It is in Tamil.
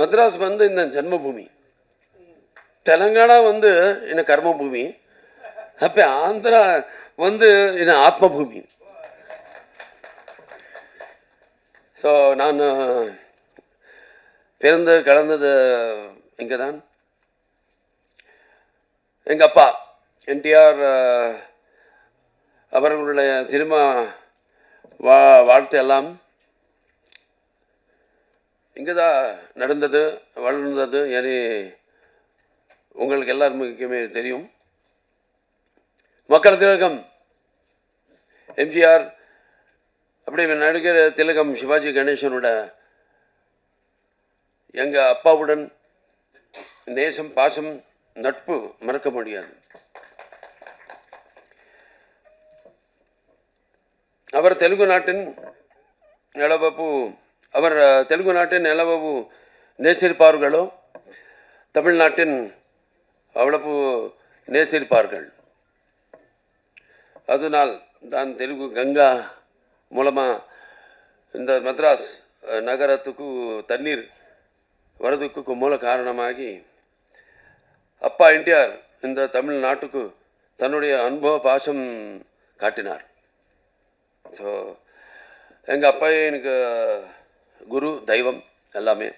மத்ராஸ் வந்து இந்த ஜன்மபூமி. தெலங்கானா வந்து என்ன கர்மபூமி. அப்போ ஆந்திரா வந்து என்ன ஆத்மபூமி. ஸோ நான் பிறந்து கலந்தது இங்கே தான் எங்கள் அப்பா என்டிஆர் அவர்களுடைய சினிமா வா வாழ்த்து எல்லாம். இங்கே தான் நடந்தது வளர்ந்தது என உங்களுக்கு எல்லாருக்குமே தெரியும். மக்கள் திலகம் எம்ஜிஆர் அப்படி நடிகர் திலகம் சிவாஜி கணேசனோட எங்கள் அப்பாவுடன் நேசம் பாசம் நட்பு மறக்க முடியாது. அவர் தெலுங்கு நாட்டின் நிலவப்பு அவர் தெலுங்கு நாட்டின் நிலவப்பு நேசிருப்பார்களோ தமிழ்நாட்டின் அவ்வளவு நேசிருப்பார்கள் அதனால் தான் தெலுங்கு கங்கா மூலமாக இந்த மத்ராஸ் நகரத்துக்கு தண்ணீர் வரதுக்கு மூல காரணமாகி அப்பா என்டிஆர் இந்த தமிழ்நாட்டுக்கு தன்னுடைய அனுபவ பாசம் காட்டினார். ஸோ எங்கள் அப்பா எனக்கு குரு தெய்வம் எல்லாமே